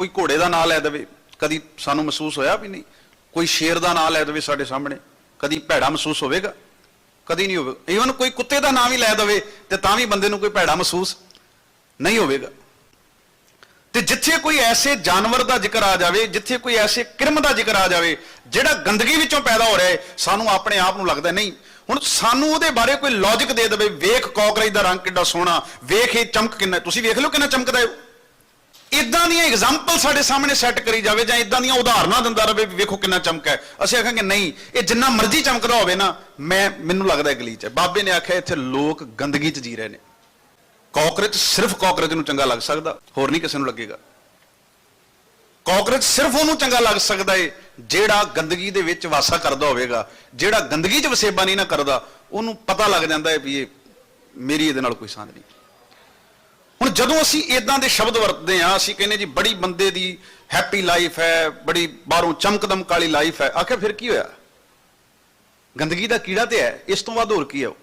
ਕੋਈ ਘੋੜੇ ਦਾ ਨਾਂ ਲੈ ਦੇਵੇ, ਕਦੀ ਸਾਨੂੰ ਮਹਿਸੂਸ ਹੋਇਆ ਵੀ ਨਹੀਂ? ਕੋਈ ਸ਼ੇਰ ਦਾ ਨਾਂ ਲੈ ਦੇਵੇ ਸਾਡੇ ਸਾਹਮਣੇ? ਕਦੀ ਭੈੜਾ ਮਹਿਸੂਸ ਹੋਵੇਗਾ? ਕਦੀ ਨਹੀਂ ਹੋਵੇਗਾ ਈਵਨ ਕੋਈ ਕੁੱਤੇ ਦਾ ਨਾਂ ਵੀ ਲੈ ਦੇਵੇ ਤੇ ਤਾਂ ਵੀ ਬੰਦੇ ਨੂੰ ਕੋਈ ਭੈੜਾ ਮਹਿਸੂਸ ਨਹੀਂ ਹੋਵੇਗਾ। ਤੇ ਜਿੱਥੇ ਕੋਈ ਐਸੇ ਜਾਨਵਰ ਦਾ ਜ਼ਿਕਰ ਆ ਜਾਵੇ, ਜਿੱਥੇ ਕੋਈ ਐਸੇ ਕਿਰਮ ਦਾ ਜ਼ਿਕਰ ਆ ਜਾਵੇ, ਜਿਹੜਾ ਗੰਦਗੀ ਵਿੱਚੋਂ ਪੈਦਾ ਹੋ ਰਿਹਾ ਹੈ, ਸਾਨੂੰ ਆਪਣੇ ਆਪ ਨੂੰ ਲੱਗਦਾ ਨਹੀਂ। ਹੁਣ ਸਾਨੂੰ ਉਹਦੇ ਬਾਰੇ ਕੋਈ ਲੌਜੀਕ ਦੇ ਦੇਵੇ, ਵੇਖ ਕਾਕਰੇਜ ਦਾ ਰੰਗ ਕਿੱਡਾ ਸੋਹਣਾ, ਵੇਖ ਇਹ ਚਮਕ ਕਿੰਨਾ ਤੁਸੀਂ ਵੇਖ ਲਓ ਕਿੰਨਾ ਚਮਕਦਾ ਹੈ। ਇਦਾਂ ਦੀਆਂ ਐਗਜ਼ਾਮਪਲ ਸਾਡੇ ਸਾਹਮਣੇ ਸੈੱਟ ਕਰੀ ਜਾਵੇ ਜਾਂ ਇਦਾਂ ਦੀਆਂ ਉਦਾਹਰਨਾਂ ਦਿੰਦਾ ਰਹੇ ਵੀ ਵੇਖੋ ਕਿੰਨਾ ਚਮਕ ਹੈ। ਅਸੀਂ ਆਖਾਂਗੇ ਨਹੀਂ, ਇਹ ਜਿੰਨਾ ਮਰਜ਼ੀ ਚਮਕਦਾ ਹੋਵੇ ਨਾ, ਮੈਂ, ਮੈਨੂੰ ਲੱਗਦਾ ਗਲੀਚ ਹੈ। ਬਾਬੇ ਨੇ ਆਖਿਆ ਇੱਥੇ ਲੋਕ ਗੰਦਗੀ 'ਚ ਜੀ ਰਹੇ ਨੇ। ਕਾਕਰੋਚ ਸਿਰਫ ਕਾਕਰੋਚ ਨੂੰ ਚੰਗਾ ਲੱਗ ਸਕਦਾ, ਹੋਰ ਨਹੀਂ ਕਿਸੇ ਨੂੰ ਲੱਗੇਗਾ। ਕਾਕਰੋਚ ਸਿਰਫ ਉਹਨੂੰ ਚੰਗਾ ਲੱਗ ਸਕਦਾ ਏ, ਜਿਹੜਾ ਗੰਦਗੀ ਦੇ ਵਿੱਚ ਵਾਸਾ ਕਰਦਾ ਹੋਵੇਗਾ। ਜਿਹੜਾ ਗੰਦਗੀ 'ਚ ਵਸੇਬਾ ਨਹੀਂ ਨਾ ਕਰਦਾ, ਉਹਨੂੰ ਪਤਾ ਲੱਗ ਜਾਂਦਾ ਹੈ ਵੀ ਇਹ ਮੇਰੀ ਇਹਦੇ ਨਾਲ ਕੋਈ ਸਾਂਝ ਨਹੀਂ। ਹੁਣ ਜਦੋਂ ਅਸੀਂ ਇਦਾਂ ਦੇ ਸ਼ਬਦ ਵਰਤਦੇ ਆ ਅਸੀਂ ਕਹਿੰਦੇ ਜੀ ਬੜੀ ਬੰਦੇ ਦੀ ਹੈਪੀ ਲਾਈਫ ਹੈ, ਬੜੀ ਬਾਹਰੋਂ ਚਮਕਦਮ ਕਾਲੀ ਲਾਈਫ ਹੈ, ਆਖਿਰ ਫਿਰ ਕੀ ਹੋਇਆ? ਗੰਦਗੀ ਦਾ ਕੀੜਾ ਤੇ ਹੈ, ਇਸ ਤੋਂ ਵੱਧ ਹੋਰ ਕੀ ਹੈ ਉਹ?